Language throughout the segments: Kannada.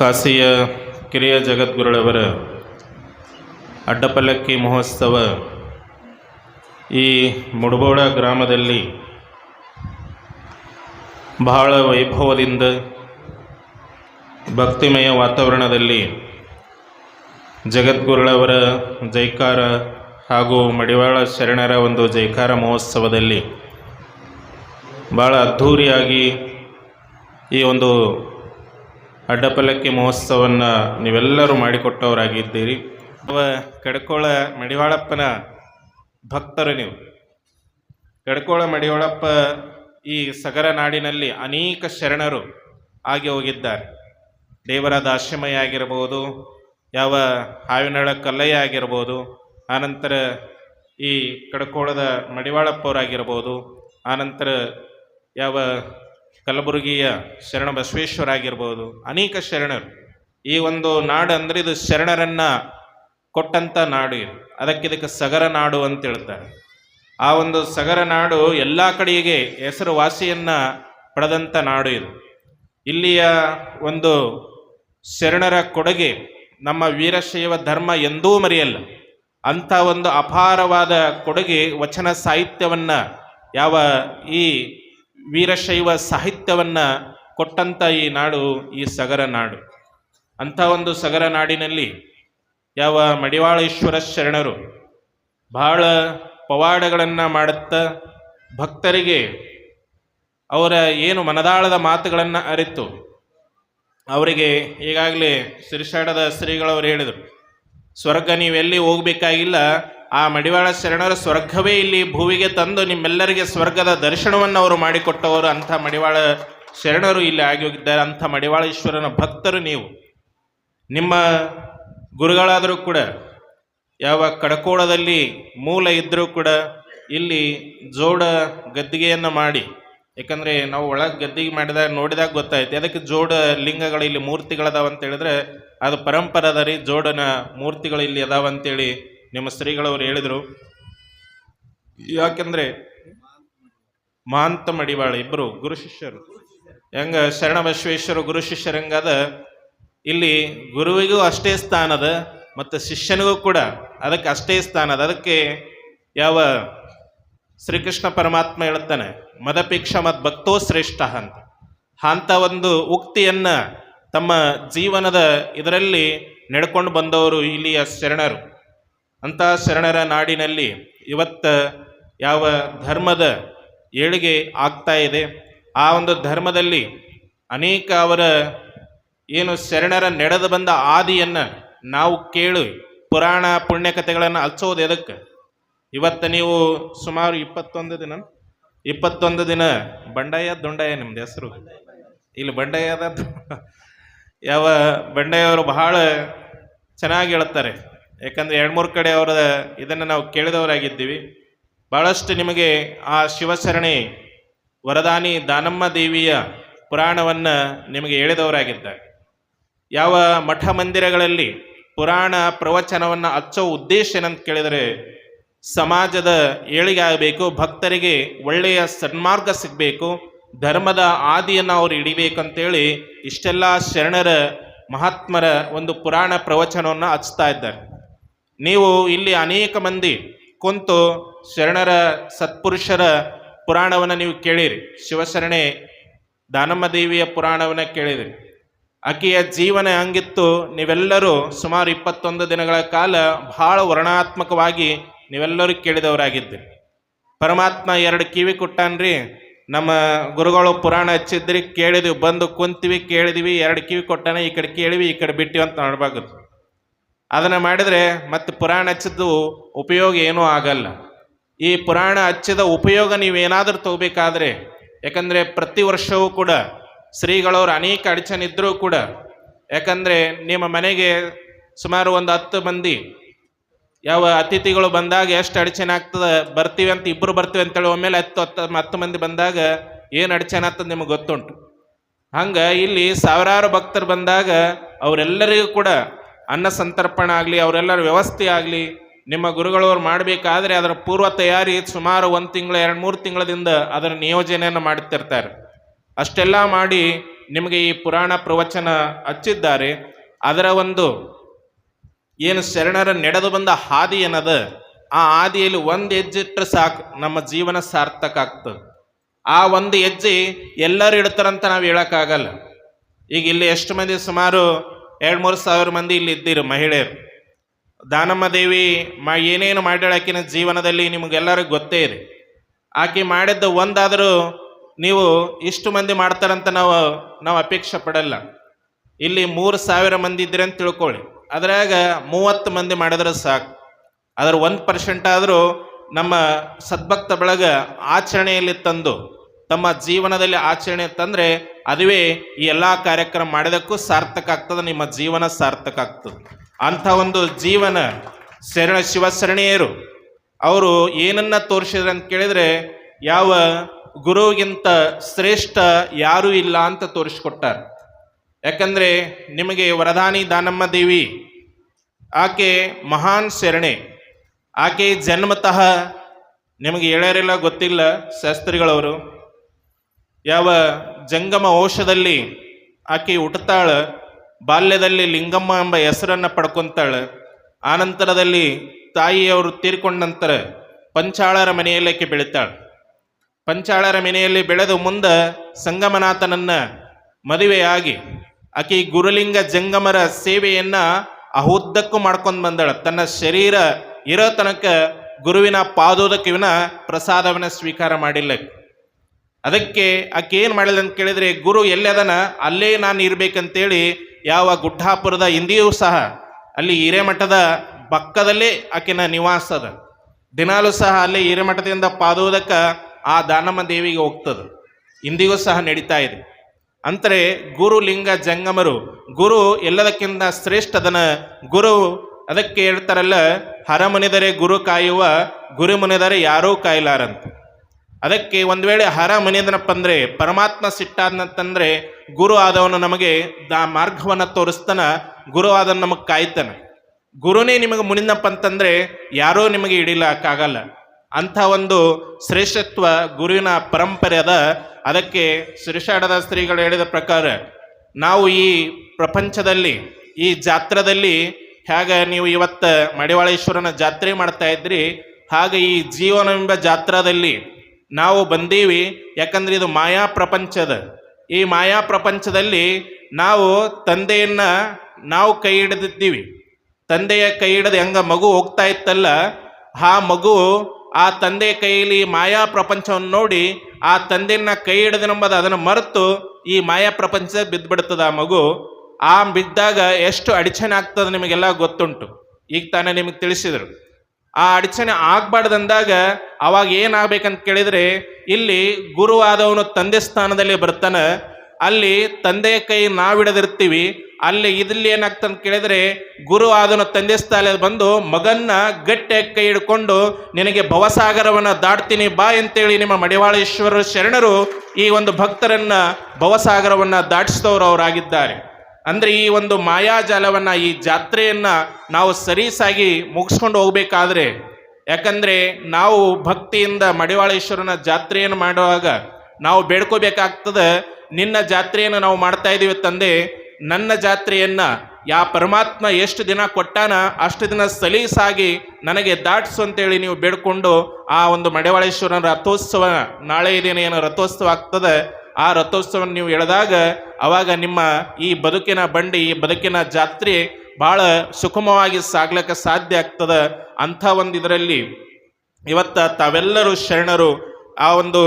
ಕಾಸಿಯ ಕಿರಿಯ ಜಗದ್ಗುರುಳವರ ಅಡ್ಡಪಲ್ಲಕ್ಕಿ ಮಹೋತ್ಸವ ಈ ಮುಡಬೋಡ ಗ್ರಾಮದಲ್ಲಿ ಬಹಳ ವೈಭವದಿಂದ ಭಕ್ತಿಮಯ ವಾತಾವರಣದಲ್ಲಿ ಜಗದ್ಗುರುಳವರ ಜೈಕಾರ ಹಾಗೂ ಮಡಿವಾಳ ಶರಣರ ಒಂದು ಜೈಕಾರ ಮಹೋತ್ಸವದಲ್ಲಿ ಭಾಳ ಅದ್ಧೂರಿಯಾಗಿ ಈ ಒಂದು ಅಡ್ಡಪಲ್ಲಕ್ಕಿ ಮಹೋತ್ಸವವನ್ನು ನೀವೆಲ್ಲರೂ ಮಾಡಿಕೊಟ್ಟವರಾಗಿದ್ದೀರಿ. ಅವ ಕಡ್ಕೋಳ ಮಡಿವಾಳಪ್ಪನ ಭಕ್ತರು ನೀವು. ಕಡ್ಕೋಳ ಮಡಿವಾಳಪ್ಪ ಈ ಸಗರ ನಾಡಿನಲ್ಲಿ ಅನೇಕ ಶರಣರು ಆಗಿ ಹೋಗಿದ್ದಾರೆ. ದೇವರ ದಾಶ್ರಮಯ ಆಗಿರ್ಬೋದು, ಯಾವ ಹಾವಿನಳ ಕಲ್ಲಯ್ಯ ಆಗಿರ್ಬೋದು, ಆನಂತರ ಈ ಕಡ್ಕೋಳದ ಮಡಿವಾಳಪ್ಪವರಾಗಿರ್ಬೋದು, ಆನಂತರ ಯಾವ ಕಲಬುರಗಿಯ ಶರಣ ಬಸವೇಶ್ವರ ಆಗಿರ್ಬೋದು, ಅನೇಕ ಶರಣರು. ಈ ಒಂದು ನಾಡು ಅಂದರೆ ಇದು ಶರಣರನ್ನ ಕೊಟ್ಟಂಥ ನಾಡು ಇದು. ಅದಕ್ಕೆ ಇದಕ್ಕೆ ಸಗರ ನಾಡು ಅಂತ ಹೇಳ್ತಾರೆ. ಆ ಒಂದು ಸಗರ ನಾಡು ಎಲ್ಲ ಕಡೆಗೆ ಹೆಸರುವಾಸಿಯನ್ನು ಪಡೆದಂಥ ನಾಡು ಇದು. ಇಲ್ಲಿಯ ಒಂದು ಶರಣರ ಕೊಡುಗೆ ನಮ್ಮ ವೀರಶೈವ ಧರ್ಮ ಎಂದೂ ಮರೆಯಲ್ಲ. ಅಂಥ ಒಂದು ಅಪಾರವಾದ ಕೊಡುಗೆ ವಚನ ಸಾಹಿತ್ಯವನ್ನು ಯಾವ ಈ ವೀರಶೈವ ಸಾಹಿತ್ಯವನ್ನ ಕೊಟ್ಟಂಥ ಈ ನಾಡು, ಈ ಸಗರ ನಾಡು. ಅಂಥ ಒಂದು ಸಗರ ನಾಡಿನಲ್ಲಿ ಯಾವ ಮಡಿವಾಳೇಶ್ವರ ಶರಣರು ಬಹಳ ಪವಾಡಗಳನ್ನು ಮಾಡುತ್ತಾ ಭಕ್ತರಿಗೆ ಅವರ ಏನು ಮನದಾಳದ ಮಾತುಗಳನ್ನು ಅರಿತು ಅವರಿಗೆ ಈಗಾಗಲೇ ಸಿರಿಸಾಡದ ಶ್ರೀಗಳವರು ಹೇಳಿದರು, ಸ್ವರ್ಗ ನೀವೆಲ್ಲಿ ಹೋಗ್ಬೇಕಾಗಿಲ್ಲ ಆ ಮಡಿವಾಳ ಶರಣರ ಸ್ವರ್ಗವೇ ಇಲ್ಲಿ ಭೂವಿಗೆ ತಂದು ನಿಮ್ಮೆಲ್ಲರಿಗೆ ಸ್ವರ್ಗದ ದರ್ಶನವನ್ನು ಅವರು ಮಾಡಿಕೊಟ್ಟವರು. ಅಂಥ ಮಡಿವಾಳ ಶರಣರು ಇಲ್ಲಿ ಆಗಿ ಹೋಗಿದ್ದಾರೆ. ಅಂಥ ಮಡಿವಾಳೇಶ್ವರನ ಭಕ್ತರು ನೀವು. ನಿಮ್ಮ ಗುರುಗಳಾದರೂ ಕೂಡ, ಯಾವ ಕಡಕೋಳದಲ್ಲಿ ಮೂಲ ಇದ್ದರೂ ಕೂಡ ಇಲ್ಲಿ ಜೋಡ ಗದ್ದಿಗೆಯನ್ನು ಮಾಡಿ, ಯಾಕಂದರೆ ನಾವು ಒಳಗೆ ಗದ್ದಿಗೆ ಮಾಡಿದಾಗ ನೋಡಿದಾಗ ಗೊತ್ತಾಯ್ತು. ಅದಕ್ಕೆ ಜೋಡ ಲಿಂಗಗಳು ಇಲ್ಲಿ ಮೂರ್ತಿಗಳದಾವಂತ ಹೇಳಿದ್ರೆ, ಅದು ಪರಂಪರೆ ಅದ ಜೋಡನ ಮೂರ್ತಿಗಳು ಇಲ್ಲಿ ಅದಾವ ಅಂತೇಳಿ ನಿಮ್ಮ ಸ್ತ್ರೀಗಳವರು ಹೇಳಿದರು, ಯಾಕೆಂದ್ರೆ ಮಹಾಂತ ಮಡಿವಾಳ ಇಬ್ಬರು ಗುರು ಶಿಷ್ಯರು. ಹೆಂಗ ಶರಣ ಬಸವೇಶ್ವರ ಗುರು ಶಿಷ್ಯರಂಗದ ಇಲ್ಲಿ ಗುರುವಿಗೂ ಅಷ್ಟೇ ಸ್ಥಾನದ ಮತ್ತು ಶಿಷ್ಯನಿಗೂ ಕೂಡ ಅದಕ್ಕೆ ಅಷ್ಟೇ ಸ್ಥಾನದ. ಅದ ಅದಕ್ಕೆ ಯಾವ ಶ್ರೀಕೃಷ್ಣ ಪರಮಾತ್ಮ ಹೇಳ್ತಾನೆ ಮದಪೇಕ್ಷ ಮತ್ ಭಕ್ತೋ ಶ್ರೇಷ್ಠ ಅಂತ. ಅಂತ ಒಂದು ಉಕ್ತಿಯನ್ನ ತಮ್ಮ ಜೀವನದ ಇದರಲ್ಲಿ ನಡ್ಕೊಂಡು ಬಂದವರು ಇಲ್ಲಿಯ ಶರಣರು. ಅಂಥ ಶರಣರ ನಾಡಿನಲ್ಲಿ ಇವತ್ತು ಯಾವ ಧರ್ಮದ ಏಳಿಗೆ ಆಗ್ತಾ ಇದೆ, ಆ ಒಂದು ಧರ್ಮದಲ್ಲಿ ಅನೇಕ ಅವರ ಏನು ಶರಣರ ನಡೆದು ಬಂದ ಆದಿಯನ್ನು ನಾವು ಕೇಳಿ ಪುರಾಣ ಪುಣ್ಯಕಥೆಗಳನ್ನು ಹಚ್ಚೋದು ಎದಕ್ಕೆ? ಇವತ್ತು ನೀವು ಸುಮಾರು ಇಪ್ಪತ್ತೊಂದು ದಿನ ಇಪ್ಪತ್ತೊಂದು ದಿನ ಬಂಡಾಯ ದೊಂಡಾಯ ನಿಮ್ದು ಹೆಸರು. ಇಲ್ಲಿ ಬಂಡಾಯದ ಯಾವ ಬಂಡಾಯವರು ಬಹಳ ಚೆನ್ನಾಗಿ ಹೇಳ್ತಾರೆ. ಯಾಕಂದ್ರೆ ಎರಡು ಮೂರು ಕಡೆ ಅವರ ಇದನ್ನು ನಾವು ಕೇಳಿದವರಾಗಿದ್ದೀವಿ. ಬಹಳಷ್ಟು ನಿಮಗೆ ಆ ಶಿವಶರಣೆ ವರದಾನಿ ದಾನಮ್ಮ ದೇವಿಯ ಪುರಾಣವನ್ನು ನಿಮಗೆ ಹೇಳಿದವರಾಗಿದ್ದಾರೆ. ಯಾವ ಮಠ ಮಂದಿರಗಳಲ್ಲಿ ಪುರಾಣ ಪ್ರವಚನವನ್ನು ಹಚ್ಚೋ ಉದ್ದೇಶ ಏನಂತ ಕೇಳಿದರೆ ಸಮಾಜದ ಏಳಿಗೆ ಆಗಬೇಕು ಭಕ್ತರಿಗೆ ಒಳ್ಳೆಯ ಸನ್ಮಾರ್ಗ ಸಿಗಬೇಕು, ಧರ್ಮದ ಆದಿಯನ್ನು ಅವ್ರು ಹಿಡಿಬೇಕಂತೇಳಿ ಇಷ್ಟೆಲ್ಲ ಶರಣರ ಮಹಾತ್ಮರ ಒಂದು ಪುರಾಣ ಪ್ರವಚನವನ್ನು ಹಚ್ತಾ ಇದ್ದಾರೆ. ನೀವು ಇಲ್ಲಿ ಅನೇಕ ಮಂದಿ ಕುಂತು ಶರಣರ ಸತ್ಪುರುಷರ ಪುರಾಣವನ್ನು ನೀವು ಕೇಳಿರಿ. ಶಿವಶರಣೆ ದಾನಮ್ಮ ದೇವಿಯ ಪುರಾಣವನ್ನು ಕೇಳಿದಿರಿ ಆಕೆಯ ಜೀವನ ಹಂಗಿತ್ತು ನೀವೆಲ್ಲರೂ ಸುಮಾರು ಇಪ್ಪತ್ತೊಂದು ದಿನಗಳ ಕಾಲ ಬಹಳ ವರ್ಣಾತ್ಮಕವಾಗಿ ನೀವೆಲ್ಲರೂ ಕೇಳಿದವರಾಗಿದ್ದೀರಿ. ಪರಮಾತ್ಮ ಎರಡು ಕಿವಿ ಕೊಟ್ಟಾನ್ರಿ. ನಮ್ಮ ಗುರುಗಳು ಪುರಾಣ ಹಚ್ಚಿದ್ರಿ, ಕೇಳಿದ್ವಿ, ಬಂದು ಕುಂತೀವಿ, ಕೇಳಿದ್ವಿ, ಎರಡು ಕಿವಿ ಕೊಟ್ಟಾನೆ ಈ ಕಡೆ ಕೇಳಿವಿ, ಈ ಕಡೆ ಬಿಟ್ಟಿವಿ ಅಂತ ನೋಡ್ಬಾರ್ದು. ಅದನ್ನು ಮಾಡಿದರೆ ಮತ್ತೆ ಪುರಾಣ ಹಚ್ಚಿದ್ದು ಉಪಯೋಗ ಏನೂ ಆಗಲ್ಲ. ಈ ಪುರಾಣ ಹಚ್ಚಿದ ಉಪಯೋಗ ನೀವೇನಾದರೂ ತಗೋಬೇಕಾದ್ರೆ, ಯಾಕಂದರೆ ಪ್ರತಿ ವರ್ಷವೂ ಕೂಡ ಶ್ರೀಗಳವ್ರು ಅನೇಕ ಅಡಚಣಿದ್ರೂ ಕೂಡ, ಯಾಕಂದರೆ ನಿಮ್ಮ ಮನೆಗೆ ಸುಮಾರು ಒಂದು ಹತ್ತು ಮಂದಿ ಯಾವ ಅತಿಥಿಗಳು ಬಂದಾಗ ಎಷ್ಟು ಅಡಚಣೆ ಆಗ್ತದೆ, ಬರ್ತೀವಿ ಅಂತ ಇಬ್ಬರು ಬರ್ತೀವಿ ಅಂತೇಳಿ ಒಮ್ಮೆಲೆ ಹತ್ತು ಹತ್ತು ಹತ್ತು ಮಂದಿ ಬಂದಾಗ ಏನು ಅಡಚಣೆ ಆಗ್ತದೆ ನಿಮಗೆ ಗೊತ್ತುಂಟು. ಹಂಗೆ ಇಲ್ಲಿ ಸಾವಿರಾರು ಭಕ್ತರು ಬಂದಾಗ ಅವರೆಲ್ಲರಿಗೂ ಕೂಡ ಅನ್ನ ಸಂತರ್ಪಣ ಆಗಲಿ, ಅವರೆಲ್ಲರ ವ್ಯವಸ್ಥೆ ಆಗಲಿ, ನಿಮ್ಮ ಗುರುಗಳವ್ರು ಮಾಡಬೇಕಾದ್ರೆ ಅದರ ಪೂರ್ವ ತಯಾರಿ ಸುಮಾರು ಒಂದು ತಿಂಗಳು, ಎರಡು ಮೂರು ತಿಂಗಳದಿಂದ ಅದರ ನಿಯೋಜನೆಯನ್ನು ಮಾಡುತ್ತಿರ್ತಾರೆ ಅಷ್ಟೆಲ್ಲ ಮಾಡಿ ನಿಮಗೆ ಈ ಪುರಾಣ ಪ್ರವಚನ ಹಚ್ಚಿದ್ದಾರೆ. ಅದರ ಒಂದು ಏನು ಶರಣರ ನಡೆದು ಬಂದ ಹಾದಿ ಏನದ? ಆ ಹಾದಿಯಲ್ಲಿ ಒಂದು ಹೆಜ್ಜೆ ಇಟ್ಟರೆ ಸಾಕು, ನಮ್ಮ ಜೀವನ ಸಾರ್ಥಕ ಆಗ್ತದೆ. ಆ ಒಂದು ಹೆಜ್ಜೆ ಎಲ್ಲರೂ ಇಡ್ತಾರಂತ ನಾವು ಹೇಳೋಕ್ಕಾಗಲ್ಲ. ಈಗ ಇಲ್ಲಿ ಎಷ್ಟು ಮಂದಿ ಸುಮಾರು ಎರಡು ಮೂರು ಸಾವಿರ ಮಂದಿ ಇಲ್ಲಿ ಇದ್ದೀರಿ ಮಹಿಳೆಯರು. ದಾನಮ್ಮ ದೇವಿ ಮಾ ಏನೇನು ಮಾಡ್ಯಾಳ ಆಕಿನ ಜೀವನದಲ್ಲಿ ನಿಮಗೆಲ್ಲರಿಗೂ ಗೊತ್ತೇ ಇದೆ. ಆಕೆ ಮಾಡಿದ್ದ ಒಂದಾದರೂ ನೀವು ಇಷ್ಟು ಮಂದಿ ಮಾಡ್ತಾರಂತ ನಾವು ನಾವು ಅಪೇಕ್ಷೆ ಪಡಲ್ಲ. ಇಲ್ಲಿ ಮೂರು ಸಾವಿರ ಮಂದಿ ಇದ್ದೀರಿ ಅಂತ ತಿಳ್ಕೊಳ್ಳಿ. ಅದ್ರಾಗ ಮೂವತ್ತು ಮಂದಿ ಮಾಡಿದ್ರೆ ಸಾಕು. ಅದರ ಒಂದು ಪರ್ಸೆಂಟ್ ಆದರೂ ನಮ್ಮ ಸದ್ಭಕ್ತ ಬಳಗ ಆಚರಣೆಯಲ್ಲಿ ತಂದು ತಮ್ಮ ಜೀವನದಲ್ಲಿ ಆಚರಣೆ ತಂದರೆ ಅದುವೇ ಈ ಎಲ್ಲ ಕಾರ್ಯಕ್ರಮ ಮಾಡಿದಕ್ಕೂ ಸಾರ್ಥಕ ಆಗ್ತದೆ, ನಿಮ್ಮ ಜೀವನ ಸಾರ್ಥಕ ಆಗ್ತದೆ. ಅಂಥ ಒಂದು ಜೀವನ ಶರಣ ಶಿವಶರಣೀಯರು, ಅವರು ಏನನ್ನ ತೋರಿಸಿದ್ರು ಅಂತ ಕೇಳಿದ್ರೆ, ಯಾವ ಗುರುವಿಗಿಂತ ಶ್ರೇಷ್ಠ ಯಾರೂ ಇಲ್ಲ ಅಂತ ತೋರಿಸ್ಕೊಟ್ಟಾರೆ. ಯಾಕಂದ್ರೆ ನಿಮಗೆ ವರದಾನಿ ದಾನಮ್ಮ ದೇವಿ, ಆಕೆ ಮಹಾನ್ ಶರಣೆ. ಆಕೆ ಜನ್ಮತಃ ನಿಮಗೆ ಹೇಳ್ಯಾರಿಲ್ಲ ಗೊತ್ತಿಲ್ಲ ಶಾಸ್ತ್ರಿಗಳವರು. ಯಾವ ಜಂಗಮ ಔಷಧದಲ್ಲಿ ಆಕೆ ಹುಟ್ಟುತ್ತಾಳ, ಬಾಲ್ಯದಲ್ಲಿ ಲಿಂಗಮ್ಮ ಎಂಬ ಹೆಸರನ್ನು ಪಡ್ಕೊಂತಾಳೆ, ಆನಂತರದಲ್ಲಿ ತಾಯಿಯವರು ತೀರ್ಕೊಂಡ ನಂತರ ಪಂಚಾಳರ ಮನೆಯಲ್ಲಿ ಆಕೆ ಬೆಳಿತಾಳೆ ಪಂಚಾಳರ ಮನೆಯಲ್ಲಿ ಬೆಳೆದು ಮುಂದೆ ಸಂಗಮನಾಥನನ್ನು ಮದುವೆಯಾಗಿ ಆಕೆ ಗುರುಲಿಂಗ ಜಂಗಮರ ಸೇವೆಯನ್ನು ಅಹುದ್ದಕ್ಕೂ ಮಾಡ್ಕೊಂಡು ಬಂದಾಳೆ ತನ್ನ ಶರೀರ ಇರೋ ತನಕ ಗುರುವಿನ ಪಾದೋದಕ್ಕಿವಿನ ಪ್ರಸಾದವನ್ನ ಸ್ವೀಕಾರ ಮಾಡಿಲ್ಲ. ಅದಕ್ಕೆ ಆಕೆ ಏನು ಮಾಡಿದ ಅಂತ ಕೇಳಿದ್ರೆ, ಗುರು ಎಲ್ಲದನ ಅಲ್ಲೇ ನಾನು ಇರಬೇಕಂತೇಳಿ ಯಾವ ಗುಡ್ಡಾಪುರದ ಇಂದಿಯೂ ಸಹ, ಅಲ್ಲಿ ಹಿರೇಮಠದ ಪಕ್ಕದಲ್ಲೇ ಆಕೆನ ನಿವಾಸ ಅದ. ದಿನಾಲೂ ಸಹ ಅಲ್ಲೇ ಹಿರೇಮಠದಿಂದ ಪಾದೋದಕ್ಕ ಆ ದಾನಮ್ಮ ದೇವಿಗೆ ಹೋಗ್ತದೆ. ಇಂದಿಗೂ ಸಹ ನಡೀತಾ ಇದೆ. ಅಂತರೆ ಗುರು, ಲಿಂಗ, ಜಂಗಮರು, ಗುರು ಎಲ್ಲದಕ್ಕಿಂತ ಶ್ರೇಷ್ಠದನ ಗುರು, ಅದಕ್ಕೆ ಹೇಳ್ತಾರಲ್ಲ ಹರ ಮುನಿದರೆ ಗುರು ಕಾಯುವ ಗುರು ಮುನಿದರೆ ಯಾರೂ ಕಾಯಲಾರಂತ. ಅದಕ್ಕೆ ಒಂದು ವೇಳೆ ಹರ ಮನೆಯದನಪ್ಪ ಅಂದರೆ ಪರಮಾತ್ಮ ಸಿಟ್ಟಾದ್ನಂತಂದ್ರೆ, ಗುರು ಆದವನು ನಮಗೆ ದಾ ಮಾರ್ಗವನ್ನು ತೋರಿಸ್ತಾನ, ಗುರು ಆದವನು ನಮಗೆ ಕಾಯ್ತಾನೆ. ಗುರುನೇ ನಿಮಗೆ ಮುನಿದಪ್ಪ ಅಂತಂದರೆ ಯಾರೂ ನಿಮಗೆ ಹಿಡಿಲಕ್ಕಾಗಲ್ಲ. ಅಂಥ ಒಂದು ಶ್ರೇಷ್ಠತ್ವ ಗುರುವಿನ ಪರಂಪರೆ ಅದ. ಅದಕ್ಕೆ ಶ್ರೀಷಾಡದ ಸ್ತ್ರೀಗಳು ಹೇಳಿದ ಪ್ರಕಾರ, ನಾವು ಈ ಪ್ರಪಂಚದಲ್ಲಿ, ಈ ಜಾತ್ರದಲ್ಲಿ, ಹೇಗೆ ನೀವು ಇವತ್ತು ಮಡಿವಾಳೇಶ್ವರನ ಜಾತ್ರೆ ಮಾಡ್ತಾ ಇದ್ರಿ, ಹಾಗೆ ಈ ಜೀವನವೆಂಬ ಜಾತ್ರದಲ್ಲಿ ನಾವು ಬಂದೀವಿ. ಯಾಕಂದ್ರೆ ಇದು ಮಾಯಾ ಪ್ರಪಂಚದ. ಈ ಮಾಯಾ ಪ್ರಪಂಚದಲ್ಲಿ ನಾವು ತಂದೆಯನ್ನ ನಾವು ಕೈ ಹಿಡಿದಿದ್ದೀವಿ. ತಂದೆಯ ಕೈ ಹಿಡಿದು ಹೆಂಗ ಮಗು ಹೋಗ್ತಾ ಇತ್ತಲ್ಲ, ಆ ಮಗು ಆ ತಂದೆ ಕೈಯಲ್ಲಿ ಮಾಯಾ ಪ್ರಪಂಚವನ್ನು ನೋಡಿ ಆ ತಂದೆಯನ್ನ ಕೈ ಹಿಡಿದನೆಂಬುದು ಅದನ್ನು ಮರೆತು ಈ ಮಾಯಾ ಪ್ರಪಂಚ ಬಿದ್ದುಬಿಡ್ತದೆ ಆ ಮಗು. ಆ ಬಿದ್ದಾಗ ಎಷ್ಟು ಅಡಚಣೆ ಆಗ್ತದೆ ನಿಮಗೆಲ್ಲ ಗೊತ್ತುಂಟು. ಈಗ ತಾನೇ ನಿಮಗೆ ತಿಳಿಸಿದರು. ಆ ಅಡಚಣೆ ಆಗ್ಬಾರ್ದಂದಾಗ ಅವಾಗ ಏನಾಗಬೇಕಂತ ಕೇಳಿದ್ರೆ, ಇಲ್ಲಿ ಗುರುವಾದವನು ತಂದೆ ಸ್ಥಾನದಲ್ಲಿ ಬರ್ತಾನೆ, ಅಲ್ಲಿ ತಂದೆಯ ಕೈ ನಾವಿಡದಿರ್ತೀವಿ, ಅಲ್ಲಿ ಇದಲ್ಲಿ ಏನಾಗ್ತಂತ ಕೇಳಿದ್ರೆ ಗುರು ಆದನು ತಂದೆ ಸ್ಥಾನ ಬಂದು ಮಗನ್ನ ಗಟ್ಟಿಯಾಗಿ ಕೈ ಹಿಡ್ಕೊಂಡು, ನಿನಗೆ ಭವಸಾಗರವನ್ನ ದಾಟ್ತೀನಿ ಬಾ ಅಂತೇಳಿ ನಿಮ್ಮ ಮಡಿವಾಳೇಶ್ವರ ಶರಣರು ಈ ಒಂದು ಭಕ್ತರನ್ನ ಭವಸಾಗರವನ್ನ ದಾಟಿಸಿದವರು ಅವರಾಗಿದ್ದಾರೆ. ಅಂದ್ರೆ ಈ ಒಂದು ಮಾಯಾಜಾಲವನ್ನ, ಈ ಜಾತ್ರೆಯನ್ನ ನಾವು ಸರೀಸಾಗಿ ಮುಗಿಸ್ಕೊಂಡು ಹೋಗ್ಬೇಕಾದ್ರೆ, ಯಾಕಂದ್ರೆ ನಾವು ಭಕ್ತಿಯಿಂದ ಮಡಿವಾಳೇಶ್ವರನ ಜಾತ್ರೆಯನ್ನು ಮಾಡುವಾಗ ನಾವು ಬೇಡ್ಕೋಬೇಕಾಗ್ತದೆ, ನಿನ್ನ ಜಾತ್ರೆಯನ್ನು ನಾವು ಮಾಡ್ತಾ ಇದ್ದೀವಿ ತಂದೆ, ನನ್ನ ಜಾತ್ರೆಯನ್ನ ಯಾ ಪರಮಾತ್ಮ ಎಷ್ಟು ದಿನ ಕೊಟ್ಟಾನ, ಅಷ್ಟು ದಿನ ಸಲೀಸಾಗಿ ನನಗೆ ದಾಟಿಸು ಅಂತೇಳಿ ನೀವು ಬೇಡ್ಕೊಂಡು ಆ ಒಂದು ಮಡಿವಾಳೇಶ್ವರನ ರಥೋತ್ಸವ, ನಾಳೆ ದಿನ ಏನು ರಥೋತ್ಸವ ಆಗ್ತದೆ, ಆ ರಥೋತ್ಸವ ನೀವು ಎಳೆದಾಗ ಅವಾಗ ನಿಮ್ಮ ಈ ಬದುಕಿನ ಬಂಡಿ, ಈ ಬದುಕಿನ ಜಾತ್ರೆ ಬಹಳ ಸುಗಮವಾಗಿ ಸಾಗ್ಲಿಕ್ಕೆ ಸಾಧ್ಯ ಆಗ್ತದ ಅಂಥ ಒಂದು ಇದರಲ್ಲಿ ಇವತ್ತ ತಾವೆಲ್ಲರೂ ಶರಣರು ಆ ಒಂದು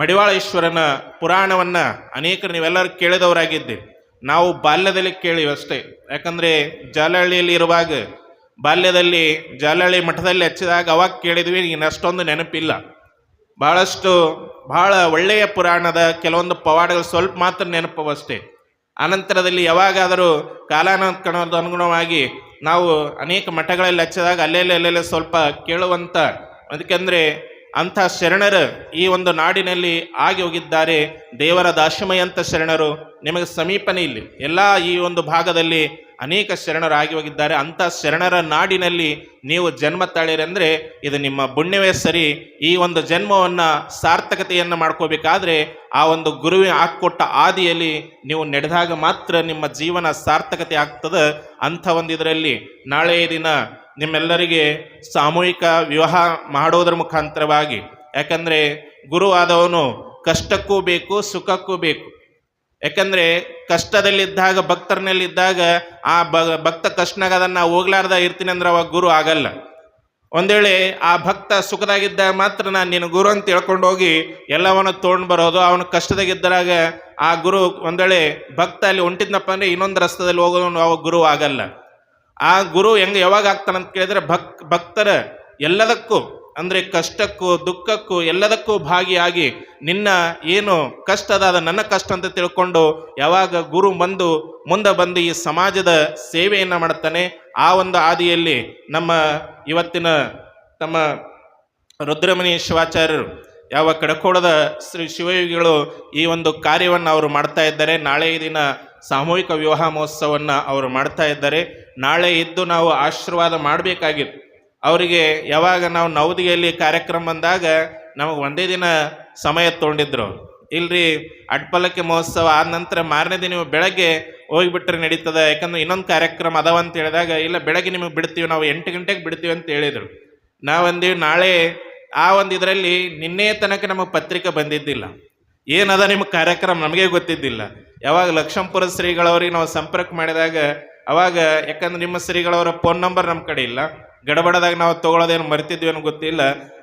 ಮಡಿವಾಳೇಶ್ವರನ ಪುರಾಣವನ್ನ ಅನೇಕರು ನೀವೆಲ್ಲರೂ ಕೇಳಿದವರಾಗಿದ್ದೆ. ನಾವು ಬಾಲ್ಯದಲ್ಲಿ ಕೇಳಿವಷ್ಟೇ ಯಾಕಂದ್ರೆ ಜಾಲಹಳ್ಳಿಯಲ್ಲಿ ಇರುವಾಗ ಬಾಲ್ಯದಲ್ಲಿ ಜಾಲಹಳ್ಳಿ ಮಠದಲ್ಲಿ ಹಚ್ಚಿದಾಗ ಅವಾಗ ಕೇಳಿದ್ವಿ ಇನ್ನಷ್ಟೊಂದು ನೆನಪಿಲ್ಲ. ಬಹಳಷ್ಟು ಬಹಳ ಒಳ್ಳೆಯ ಪುರಾಣದ ಕೆಲವೊಂದು ಪವಾಡಗಳು ಸ್ವಲ್ಪ ಮಾತ್ರ ನೆನಪು ಅಷ್ಟೇ ಅನಂತರದಲ್ಲಿ ಯಾವಾಗಾದರೂ ಕಾಲಾನುಕಣದ ಅನುಗುಣವಾಗಿ ನಾವು ಅನೇಕ ಮಠಗಳಲ್ಲಿ ಹಚ್ಚಿದಾಗ ಅಲ್ಲೆಲ್ಲ ಅಲ್ಲೆಲ್ಲ ಸ್ವಲ್ಪ ಕೇಳುವಂಥ ಅದಕ್ಕೆಂದ್ರೆ ಅಂಥ ಶರಣರು ಈ ಒಂದು ನಾಡಿನಲ್ಲಿ ಆಗಿ ಹೋಗಿದ್ದಾರೆ. ದೇವರ ದಾಶಮಯಂತ ಶರಣರು ನಿಮಗೆ ಸಮೀಪನೇ ಇಲ್ಲಿ. ಎಲ್ಲ ಈ ಒಂದು ಭಾಗದಲ್ಲಿ ಅನೇಕ ಶರಣರು ಆಗಿ ಹೋಗಿದ್ದಾರೆ. ಅಂಥ ಶರಣರ ನಾಡಿನಲ್ಲಿ ನೀವು ಜನ್ಮ ತಾಳಿರಂದ್ರೆ ಇದು ನಿಮ್ಮ ಪುಣ್ಯವೇ ಸರಿ. ಈ ಒಂದು ಜನ್ಮವನ್ನ ಸಾರ್ಥಕತೆಯನ್ನು ಮಾಡ್ಕೋಬೇಕಾದ್ರೆ ಆ ಒಂದು ಗುರುವಿನ ಹಾಕ್ಕೊಟ್ಟ ಆದಿಯಲ್ಲಿ ನೀವು ನಡೆದಾಗ ಮಾತ್ರ ನಿಮ್ಮ ಜೀವನ ಸಾರ್ಥಕತೆ ಆಗ್ತದೆ. ಅಂಥ ಒಂದು ಇದರಲ್ಲಿ ನಾಳೆಯ ದಿನ ನಿಮ್ಮೆಲ್ಲರಿಗೆ ಸಾಮೂಹಿಕ ವಿವಾಹ ಮಾಡೋದ್ರ ಮುಖಾಂತರವಾಗಿ. ಯಾಕಂದರೆ ಗುರು ಆದವನು ಕಷ್ಟಕ್ಕೂ ಬೇಕು, ಸುಖಕ್ಕೂ ಬೇಕು. ಯಾಕಂದರೆ ಕಷ್ಟದಲ್ಲಿದ್ದಾಗ, ಭಕ್ತರಲ್ಲಿದ್ದಾಗ ಆ ಭಕ್ತ ಕಷ್ಟನಾಗ ಅದನ್ನು ಹೋಗ್ಲಾರ್ದ ಇರ್ತೀನಿ ಅಂದ್ರೆ ಅವಾಗ ಗುರು ಆಗಲ್ಲ. ಒಂದೇಳೆ ಆ ಭಕ್ತ ಸುಖದಾಗಿದ್ದಾಗ ಮಾತ್ರ ನಾನು ನಿನ್ನ ಗುರು ಅಂತ ತಿಳ್ಕೊಂಡು ಹೋಗಿ ಎಲ್ಲವನ್ನು ತೊಗೊಂಡು ಬರೋದು, ಅವನು ಕಷ್ಟದಾಗಿದ್ದಾಗ ಆ ಗುರು ಒಂದೇಳೆ ಭಕ್ತ ಅಲ್ಲಿ ಹೊಂಟಿದ್ನಪ್ಪ ಅಂದ್ರೆ ಇನ್ನೊಂದು ರಸ್ತದಲ್ಲಿ ಹೋಗೋನು ಅವಾಗ ಗುರು ಆಗಲ್ಲ. ಆ ಗುರು ಹೆಂಗ ಯಾವಾಗ ಆಗ್ತಾನಂತ ಕೇಳಿದ್ರೆ ಭಕ್, ಭಕ್ತರ ಎಲ್ಲದಕ್ಕೂ, ಅಂದ್ರೆ ಕಷ್ಟಕ್ಕೂ, ದುಃಖಕ್ಕೂ ಎಲ್ಲದಕ್ಕೂ ಭಾಗಿಯಾಗಿ ನಿನ್ನ ಏನು ಕಷ್ಟ ಅದ ನನ್ನ ಕಷ್ಟ ಅಂತ ತಿಳ್ಕೊಂಡು ಯಾವಾಗ ಗುರು ಬಂದು ಮುಂದೆ ಬಂದು ಈ ಸಮಾಜದ ಸೇವೆಯನ್ನು ಮಾಡ್ತಾನೆ, ಆ ಒಂದು ಆದಿಯಲ್ಲಿ ನಮ್ಮ ಇವತ್ತಿನ ತಮ್ಮ ರುದ್ರಮುನಿ ಶಿವಾಚಾರ್ಯರು, ಯಾವ ಕಡಕೋಳದ ಶ್ರೀ ಶಿವಯೋಗಿಗಳು ಈ ಒಂದು ಕಾರ್ಯವನ್ನು ಅವರು ಮಾಡ್ತಾ ಇದ್ದಾರೆ, ನಾಳೆ ದಿನ ಸಾಮೂಹಿಕ ವಿವಾಹ ಮಹೋತ್ಸವವನ್ನು ಅವರು ಮಾಡ್ತಾ ಇದ್ದಾರೆ. ನಾಳೆ ಇದ್ದು ನಾವು ಆಶೀರ್ವಾದ ಮಾಡಬೇಕಾಗಿತ್ತು. ಅವರಿಗೆ ಯಾವಾಗ ನಾವು ನವದಿಗೆಯಲ್ಲಿ ಕಾರ್ಯಕ್ರಮ ಬಂದಾಗ ನಮಗೆ ಒಂದೇ ದಿನ ಸಮಯ ತೊಗೊಂಡಿದ್ರು. ಇಲ್ರಿ, ಅಡ್ಪಲಕ್ಕೆ ಮಹೋತ್ಸವ ಆದ ನಂತರ ಮಾರನೇ ದಿನ ನೀವು ಬೆಳಗ್ಗೆ ಹೋಗಿಬಿಟ್ರೆ ನಡೀತದೆ. ಯಾಕಂದ್ರೆ ಇನ್ನೊಂದು ಕಾರ್ಯಕ್ರಮ ಅದಾವ ಅಂತ ಹೇಳಿದಾಗ, ಇಲ್ಲ, ಬೆಳಗ್ಗೆ ನಿಮಗೆ ಬಿಡ್ತೀವಿ, ನಾವು ಎಂಟು ಗಂಟೆಗೆ ಬಿಡ್ತೀವಿ ಅಂತ ಹೇಳಿದರು. ನಾವಂದೀವಿ ನಾಳೆ ಆ ಒಂದು ಇದರಲ್ಲಿ ನಿನ್ನೆ ತನಕ ನಮಗೆ ಪತ್ರಿಕೆ ಬಂದಿದ್ದಿಲ್ಲ. ಏನದ ನಿಮ್ಮ ಕಾರ್ಯಕ್ರಮ ನಮಗೆ ಗೊತ್ತಿದ್ದಿಲ್ಲ. ಯಾವಾಗ ಲಕ್ಷ್ಮಪುರ ಶ್ರೀಗಳವರಿಗೆ ನಾವು ಸಂಪರ್ಕ ಮಾಡಿದಾಗ ಅವಾಗ ಯಾಕಂದ್ರೆ ನಿಮ್ಮ ಶ್ರೀಗಳವರ ಫೋನ್ ನಂಬರ್ ನಮ್ಮ ಕಡೆ ಇಲ್ಲ. ಗಡಬಡದಾಗ ನಾವು ತಗೊಳ್ಳೋದೇನು ಮರ್ತಿದ್ವಿ ಅನ್ನೋ ಗೊತ್ತಿಲ್ಲ.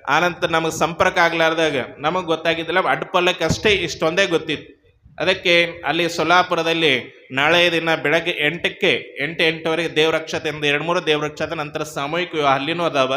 ಆನಂತರ ನಮಗೆ ಸಂಪರ್ಕ ಆಗ್ಲಾರ್ದಾಗ ನಮಗೆ ಗೊತ್ತಾಗಿದ್ದಿಲ್ಲ ಅಡ್ಡಪಲ್ಲಕ್ಕೆ ಅಷ್ಟೇ ಇಷ್ಟೊಂದೇ ಗೊತ್ತಿತ್ತು. ಅದಕ್ಕೆ ಅಲ್ಲಿ ಸೊಲ್ಲಾಪುರದಲ್ಲಿ ನಾಳೆ ದಿನ ಬೆಳಗ್ಗೆ ಎಂಟಕ್ಕೆ, ಎಂಟು ಎಂಟುವರೆಗೆ ದೇವರಕ್ಷತೆ ಎಂದು ಎರಡು ಮೂರು ದೇವರಕ್ಷತೆ ನಂತರ ಸಾಮೂಹಿಕ ವಿವಾಹ ಅಲ್ಲಿನೂ ಅದಾವ.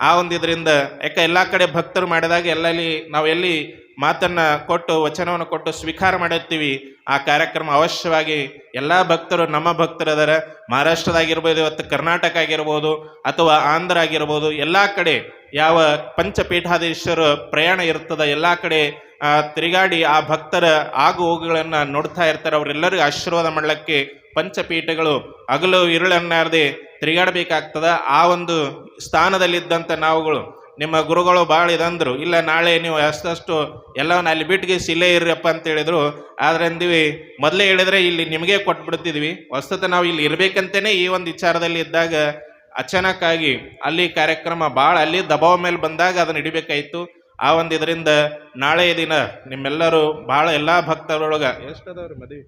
ಆ ಒಂದು ಇದರಿಂದ ಯಾಕೆ ಎಲ್ಲ ಕಡೆ ಭಕ್ತರು ಮಾಡಿದಾಗ ಎಲ್ಲಲ್ಲಿ, ನಾವು ಎಲ್ಲಿ ಮಾತನ್ನ ಕೊಟ್ಟು, ವಚನವನ್ನು ಕೊಟ್ಟು ಸ್ವೀಕಾರ ಮಾಡಿರ್ತೀವಿ ಆ ಕಾರ್ಯಕ್ರಮ ಅವಶ್ಯವಾಗಿ ಎಲ್ಲ ಭಕ್ತರು ನಮ್ಮ ಅದರ ಮಹಾರಾಷ್ಟ್ರದಾಗಿರ್ಬೋದು, ಇವತ್ತು ಕರ್ನಾಟಕ ಆಗಿರ್ಬೋದು, ಅಥವಾ ಆಂಧ್ರ ಆಗಿರ್ಬೋದು, ಎಲ್ಲ ಕಡೆ ಯಾವ ಪಂಚಪೀಠಾಧೀಶರು ಪ್ರಯಾಣ ಇರ್ತದ, ಎಲ್ಲ ಕಡೆ ತಿರುಗಾಡಿ ಆ ಭಕ್ತರ ಆಗು ಹೋಗುಗಳನ್ನು ನೋಡ್ತಾ ಇರ್ತಾರೆ. ಅವರೆಲ್ಲರಿಗೂ ಆಶೀರ್ವಾದ ಮಾಡಲಿಕ್ಕೆ ಪಂಚಪೀಠಗಳು ಅಗಲು ಇರುಳನ್ನಾರದೆ ತಿರುಗಾಡಬೇಕಾಗ್ತದ. ಆ ಒಂದು ಸ್ಥಾನದಲ್ಲಿದ್ದಂಥ ನಾವುಗಳು ನಿಮ್ಮ ಗುರುಗಳು ಭಾಳ ಇದಂದರು, ಇಲ್ಲ ನಾಳೆ ನೀವು ಅಷ್ಟಷ್ಟು ಎಲ್ಲವನ್ನ ಅಲ್ಲಿ ಬಿಟ್ಟಿಗೆ ಇಲ್ಲೇ ಇರ್ರಪ್ಪ ಅಂತ ಹೇಳಿದ್ರು, ಆದ್ರೆ ಅಂದಿವಿ, ಮೊದಲೇ ಹೇಳಿದ್ರೆ ಇಲ್ಲಿ ನಿಮಗೆ ಕೊಟ್ಬಿಡ್ತಿದ್ವಿ, ವಸ್ತುತ ನಾವು ಇಲ್ಲಿ ಇರ್ಬೇಕಂತೇನೆ ಈ ಒಂದು ವಿಚಾರದಲ್ಲಿ ಇದ್ದಾಗ ಅಚಾನಕ್ಕಾಗಿ ಅಲ್ಲಿ ಕಾರ್ಯಕ್ರಮ ಭಾಳ ಅಲ್ಲಿ ದಬಾವ ಮೇಲೆ ಬಂದಾಗ ಅದನ್ನು ಹಿಡಿಬೇಕಾಯ್ತು. ಆ ಒಂದು ಇದರಿಂದ ನಾಳೆ ದಿನ ನಿಮ್ಮೆಲ್ಲರೂ ಭಾಳ ಎಲ್ಲ ಭಕ್ತರೊಳಗ ಎಷ್ಟದವ್ರಿ ಮದುವೆ?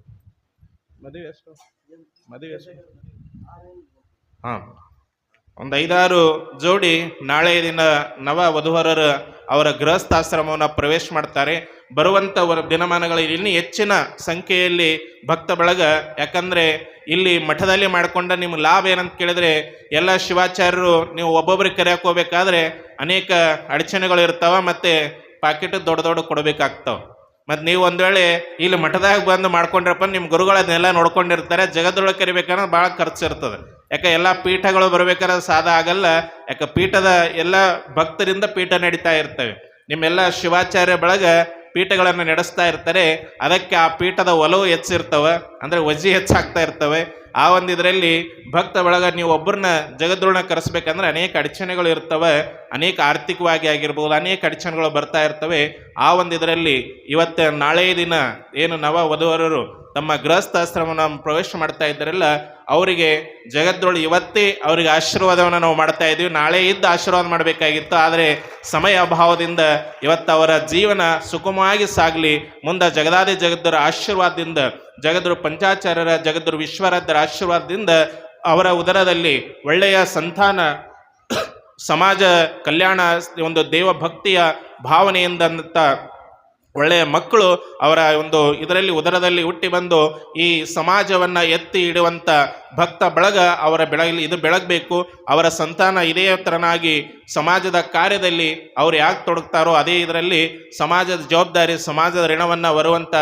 ಮದುವೆ ಎಷ್ಟು? ಮದುವೆ ಎಷ್ಟು? ಹಾ. ಒಂದು ಐದಾರು ಜೋಡಿ ನಾಳೆ ದಿನ ನವ ವಧುವರರ ಅವರ ಗೃಹಸ್ಥಾಶ್ರಮವನ್ನು ಪ್ರವೇಶ ಮಾಡ್ತಾರೆ. ಬರುವಂಥ ದಿನಮಾನಗಳಲ್ಲಿ ಇನ್ನೂ ಹೆಚ್ಚಿನ ಸಂಖ್ಯೆಯಲ್ಲಿ ಭಕ್ತ ಬಳಗ. ಯಾಕಂದರೆ ಇಲ್ಲಿ ಮಠದಲ್ಲಿ ಮಾಡ್ಕೊಂಡ ನಿಮ್ಮ ಲಾಭ ಏನಂತ ಕೇಳಿದ್ರೆ ಎಲ್ಲ ಶಿವಾಚಾರ್ಯರು ನೀವು ಒಬ್ಬೊಬ್ರಿಗೆ ಕರೆಯಕ್ಕೆ ಹೋಗ್ಬೇಕಾದ್ರೆ ಅನೇಕ ಅಡಚಣೆಗಳು ಇರ್ತಾವೆ ಮತ್ತು ಪಾಕೆಟ್ ದೊಡ್ಡ ದೊಡ್ಡ ಕೊಡಬೇಕಾಗ್ತಾವೆ. ಮತ್ತು ನೀವು ಒಂದು ವೇಳೆ ಇಲ್ಲಿ ಮಠದಾಗ ಬಂದು ಮಾಡ್ಕೊಂಡ್ರಪ್ಪ ನಿಮ್ಮ ಗುರುಗಳನ್ನೆಲ್ಲ ನೋಡ್ಕೊಂಡಿರ್ತಾರೆ. ಜಗದೊಳಗೆ ಕರಿಬೇಕಂದ್ರೆ ಭಾಳ ಖರ್ಚು ಇರ್ತದೆ. ಯಾಕೆ ಎಲ್ಲ ಪೀಠಗಳು ಬರಬೇಕಾದ್ರೆ ಸಾಧ ಆಗಲ್ಲ, ಯಾಕೆ ಪೀಠದ ಎಲ್ಲ ಭಕ್ತರಿಂದ ಪೀಠ ನಡೀತಾ ಇರ್ತವೆ. ನಿಮ್ಮೆಲ್ಲ ಶಿವಾಚಾರ್ಯ ಬಳಗ ಪೀಠಗಳನ್ನು ನಡೆಸ್ತಾ ಇರ್ತಾರೆ, ಅದಕ್ಕೆ ಆ ಪೀಠದ ಒಲವು ಹೆಚ್ಚಿರ್ತವೆ, ಅಂದ್ರೆ ವಜಿ ಹೆಚ್ಚಾಗ್ತಾ ಇರ್ತವೆ. ಆ ಒಂದು ಇದರಲ್ಲಿ ಭಕ್ತ ಬಳಗ ನೀವು ಒಬ್ಬರನ್ನ ಜಗದ್ರೋಣ ಕರೆಸ್ಬೇಕಂದ್ರೆ ಅನೇಕ ಅಡಚಣೆಗಳು ಇರ್ತವೆ, ಅನೇಕ ಆರ್ಥಿಕವಾಗಿ ಆಗಿರ್ಬೋದು, ಅನೇಕ ಅಡಚಣೆಗಳು ಬರ್ತಾ ಇರ್ತವೆ. ಆ ಒಂದು ಇದರಲ್ಲಿ ಇವತ್ತು ನಾಳೆ ದಿನ ಏನು ನವ ವಧುವರರು ತಮ್ಮ ಗೃಹಸ್ಥಾಶ್ರಮವನ್ನು ಪ್ರವೇಶ ಮಾಡ್ತಾ ಇದ್ದಾರಲ್ಲ ಅವರಿಗೆ ಜಗದ್ರೊಳು ಇವತ್ತೇ ಅವರಿಗೆ ಆಶೀರ್ವಾದವನ್ನು ನಾವು ಮಾಡ್ತಾ ಇದ್ದೀವಿ. ನಾಳೆ ಇದ್ದು ಆಶೀರ್ವಾದ ಮಾಡಬೇಕಾಗಿತ್ತು. ಆದರೆ ಸಮಯ ಅಭಾವದಿಂದ ಇವತ್ತು ಅವರ ಜೀವನ ಸುಗಮವಾಗಿ ಸಾಗಲಿ. ಮುಂದೆ ಜಗದಾದಿ ಜಗದ್ದರ ಆಶೀರ್ವಾದದಿಂದ ಜಗದ್ರು ಪಂಚಾಚಾರ್ಯರ ಜಗದ್ರು ವಿಶ್ವರಾಧ್ಯರ ಆಶೀರ್ವಾದದಿಂದ ಅವರ ಉದರದಲ್ಲಿ ಒಳ್ಳೆಯ ಸಂತಾನ, ಸಮಾಜ ಕಲ್ಯಾಣ, ಒಂದು ದೇವಭಕ್ತಿಯ ಭಾವನೆಯಿಂದ ಒಳ್ಳೆಯ ಮಕ್ಕಳು ಅವರ ಒಂದು ಇದರಲ್ಲಿ, ಉದರದಲ್ಲಿ ಹುಟ್ಟಿ ಬಂದು ಈ ಸಮಾಜವನ್ನು ಎತ್ತಿ ಇಡುವಂಥ ಭಕ್ತ ಬಳಗ ಅವರ ಬೆಳಗಲಿ, ಇದು ಬೆಳಗಬೇಕು. ಅವರ ಸಂತಾನ ಇದೇ ತರನಾಗಿ ಸಮಾಜದ ಕಾರ್ಯದಲ್ಲಿ ಅವರು ಯಾಕೆ ತೊಡಗ್ತಾರೋ ಅದೇ ಇದರಲ್ಲಿ ಸಮಾಜದ ಜವಾಬ್ದಾರಿ, ಸಮಾಜದ ಋಣವನ್ನು ಬರುವಂಥ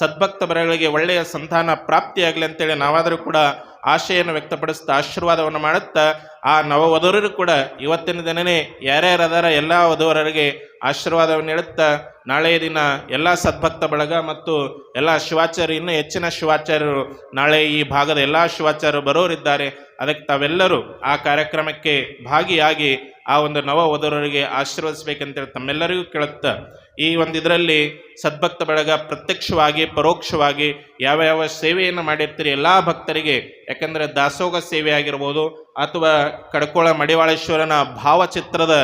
ಸದ್ಭಕ್ತ ಬರಗಳಿಗೆ ಒಳ್ಳೆಯ ಸಂತಾನ ಪ್ರಾಪ್ತಿಯಾಗಲಿ ಅಂತೇಳಿ ನಾವಾದರೂ ಕೂಡ ಆಶೆಯನ್ನು ವ್ಯಕ್ತಪಡಿಸ್ತಾ ಆಶೀರ್ವಾದವನ್ನು ಮಾಡುತ್ತಾ, ಆ ನವವಧುರರು ಕೂಡ ಇವತ್ತಿನ ದಿನನೇ ಯಾರ್ಯಾರು ಅದಾರ ಎಲ್ಲ ವಧುವರರಿಗೆ ಆಶೀರ್ವಾದವನ್ನು ನೀಡುತ್ತಾ, ನಾಳೆಯ ದಿನ ಎಲ್ಲ ಸದ್ಭಕ್ತ ಬಳಗ ಮತ್ತು ಎಲ್ಲ ಶಿವಾಚಾರ್ಯ, ಇನ್ನೂ ಹೆಚ್ಚಿನ ಶಿವಾಚಾರ್ಯರು ನಾಳೆ ಈ ಭಾಗದ ಎಲ್ಲ ಶಿವಾಚಾರ್ಯರು ಬರೋರಿದ್ದಾರೆ. ಅದಕ್ಕೆ ತಾವೆಲ್ಲರೂ ಆ ಕಾರ್ಯಕ್ರಮಕ್ಕೆ ಭಾಗಿಯಾಗಿ ಆ ಒಂದು ನವ ವಧುವರಿಗೆ ಆಶೀರ್ವದಿಸಬೇಕಂತೇಳಿ ತಮ್ಮೆಲ್ಲರಿಗೂ ಕೇಳುತ್ತಾ, ಈ ಒಂದು ಇದರಲ್ಲಿ ಸದ್ಭಕ್ತ ಬಳಗ ಪ್ರತ್ಯಕ್ಷವಾಗಿ, ಪರೋಕ್ಷವಾಗಿ ಯಾವ ಯಾವ ಸೇವೆಯನ್ನು ಮಾಡಿರ್ತೀರಿ, ಎಲ್ಲ ಭಕ್ತರಿಗೆ, ಯಾಕಂದರೆ ದಾಸೋಗ ಸೇವೆ ಆಗಿರ್ಬೋದು ಅಥವಾ ಕಡ್ಕೋಳ ಮಡಿವಾಳೇಶ್ವರನ ಭಾವಚಿತ್ರದ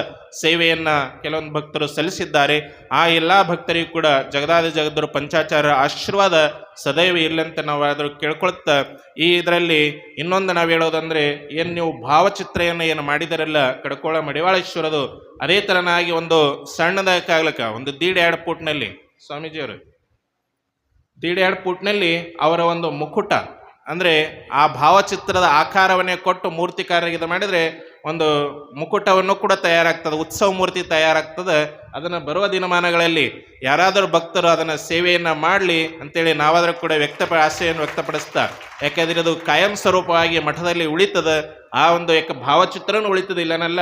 ಸೇವೆಯನ್ನು ಕೆಲವೊಂದು ಭಕ್ತರು ಸಲ್ಲಿಸಿದ್ದಾರೆ. ಆ ಎಲ್ಲ ಭಕ್ತರಿಗೂ ಕೂಡ ಜಗದಾದ ಜಗದ್ರು ಪಂಚಾಚಾರ ಆಶೀರ್ವಾದ ಸದೈವ ಇರ್ಲಂತ ನಾವು ಆದರೂ ಕೇಳ್ಕೊಳ್ತಾ ಈ ಇದರಲ್ಲಿ ಇನ್ನೊಂದು ನಾವು ಹೇಳೋದಂದರೆ ಏನು ನೀವು ಭಾವಚಿತ್ರೆಯನ್ನು ಏನು ಮಾಡಿದರಲ್ಲ ಕಡ್ಕೋಳ ಮಡಿವಾಳೇಶ್ವರದು ಅದೇ ಥರನಾಗಿ ಒಂದು ಸಣ್ಣದಕ್ಕಾಗ್ಲಕ್ಕ ಒಂದು ದೀಡ್ ಎರಡು ಪುಟ್ನಲ್ಲಿ ಸ್ವಾಮೀಜಿಯವರು. ದೀಡ್ ಎರಡು ಪುಟ್ನಲ್ಲಿ ಅವರ ಒಂದು ಮುಕುಟ ಅಂದರೆ ಆ ಭಾವಚಿತ್ರದ ಆಕಾರವನ್ನೇ ಕೊಟ್ಟು ಮೂರ್ತಿಕಾರರಿಗೆ ಇದು ಮಾಡಿದರೆ ಒಂದು ಮುಕುಟವನ್ನು ಕೂಡ ತಯಾರಾಗ್ತದೆ, ಉತ್ಸವ ಮೂರ್ತಿ ತಯಾರಾಗ್ತದೆ. ಅದನ್ನು ಬರುವ ದಿನಮಾನಗಳಲ್ಲಿ ಯಾರಾದರೂ ಭಕ್ತರು ಅದನ್ನು ಸೇವೆಯನ್ನು ಮಾಡಲಿ ಅಂತೇಳಿ ನಾವಾದರೂ ಕೂಡ ವ್ಯಕ್ತಪ, ಆಸೆಯನ್ನು ವ್ಯಕ್ತಪಡಿಸ್ತಾ, ಯಾಕೆಂದರೆ ಅದು ಕಾಯಂ ಸ್ವರೂಪವಾಗಿ ಮಠದಲ್ಲಿ ಉಳಿತದೆ. ಆ ಒಂದು ಯಾಕೆ ಭಾವಚಿತ್ರನೂ ಉಳಿತದೆ ಇಲ್ಲನಲ್ಲ,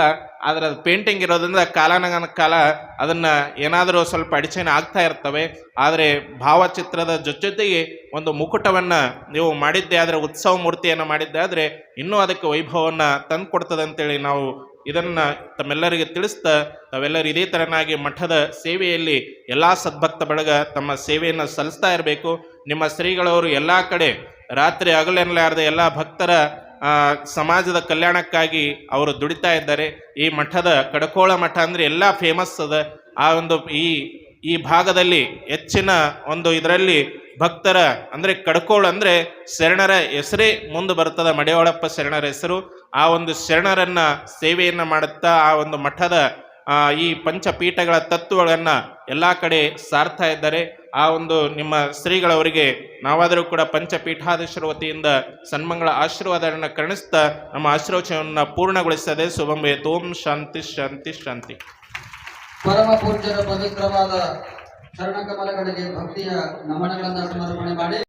ಆದರೆ ಅದು ಪೇಂಟಿಂಗ್ ಇರೋದ್ರಿಂದ ಕಾಲಾನಗನ ಕಾಲ ಅದನ್ನು ಏನಾದರೂ ಸ್ವಲ್ಪ ಅಡಚಣೆ ಆಗ್ತಾ ಇರ್ತವೆ. ಆದರೆ ಭಾವಚಿತ್ರದ ಜೊತೆಗೆ ಒಂದು ಮುಕುಟವನ್ನು ನೀವು ಮಾಡಿದ್ದೆ ಆದರೆ ಉತ್ಸವ ಮೂರ್ತಿಯನ್ನು ಮಾಡಿದ್ದೆ ಆದರೆ ಇನ್ನೂ ಅದಕ್ಕೆ ವೈಭವವನ್ನು ತಂದು ಕೊಡ್ತದೆ ಅಂತೇಳಿ ನಾವು ಇದನ್ನು ತಮ್ಮೆಲ್ಲರಿಗೆ ತಿಳಿಸ್ತಾ, ತಾವೆಲ್ಲರೂ ಇದೇ ತರನಾಗಿ ಮಠದ ಸೇವೆಯಲ್ಲಿ ಎಲ್ಲ ಸದ್ಭಕ್ತ ಬಳಗ ತಮ್ಮ ಸೇವೆಯನ್ನು ಸಲ್ಲಿಸ್ತಾ ಇರಬೇಕು. ನಿಮ್ಮ ಶ್ರೀಗಳವರು ಎಲ್ಲ ಕಡೆ ರಾತ್ರಿ ಹಗಲೆನ್ನಲಾರದೆ ಎಲ್ಲ ಭಕ್ತರ ಸಮಾಜದ ಕಲ್ಯಾಣಕ್ಕಾಗಿ ಅವರು ದುಡಿತಾ ಇದ್ದಾರೆ. ಈ ಮಠದ ಕಡಕೋಳ ಮಠ ಅಂದರೆ ಎಲ್ಲ ಫೇಮಸ್ ಅದ. ಆ ಒಂದು ಈ ಈ ಭಾಗದಲ್ಲಿ ಹೆಚ್ಚಿನ ಒಂದು ಇದರಲ್ಲಿ ಭಕ್ತರ ಅಂದರೆ ಕಡಕೋಳ ಅಂದರೆ ಶರಣರ ಹೆಸರೇ ಮುಂದೆ ಬರ್ತದೆ ಮಡಿಯೋಳಪ್ಪ ಶರಣರ ಹೆಸರು. ಆ ಒಂದು ಶರಣರನ್ನ ಸೇವೆಯನ್ನು ಮಾಡುತ್ತಾ ಆ ಒಂದು ಮಠದ ಈ ಪಂಚಪೀಠಗಳ ತತ್ವಗಳನ್ನ ಎಲ್ಲಾ ಕಡೆ ಸಾರ್ತಾ ಇದ್ದಾರೆ. ಆ ಒಂದು ನಿಮ್ಮ ಶ್ರೀಗಳವರಿಗೆ ನಾವಾದರೂ ಕೂಡ ಪಂಚಪೀಠಾಧೀಶರ ವತಿಯಿಂದ ಸನ್ಮಂಗಳ ಆಶೀರ್ವಾದವನ್ನು ಕರ್ಣಿಸ್ತಾ ನಮ್ಮ ಆಶೀರ್ವಚನವನ್ನು ಪೂರ್ಣಗೊಳಿಸದೆ ಶುಭಂಬೆ ತೋಮ್ ಶಾಂತಿ ಶಾಂತಿ ಶಾಂತಿ. ಪರಮ ಪೂಜ್ಯರ ಪವಿತ್ರವಾದ ಶರಣಕಮಲಗಳಿಗೆ ಭಕ್ತಿಯ ನಮನಗಳನ್ನು ಸಮರ್ಪಣೆ ಮಾಡಿ.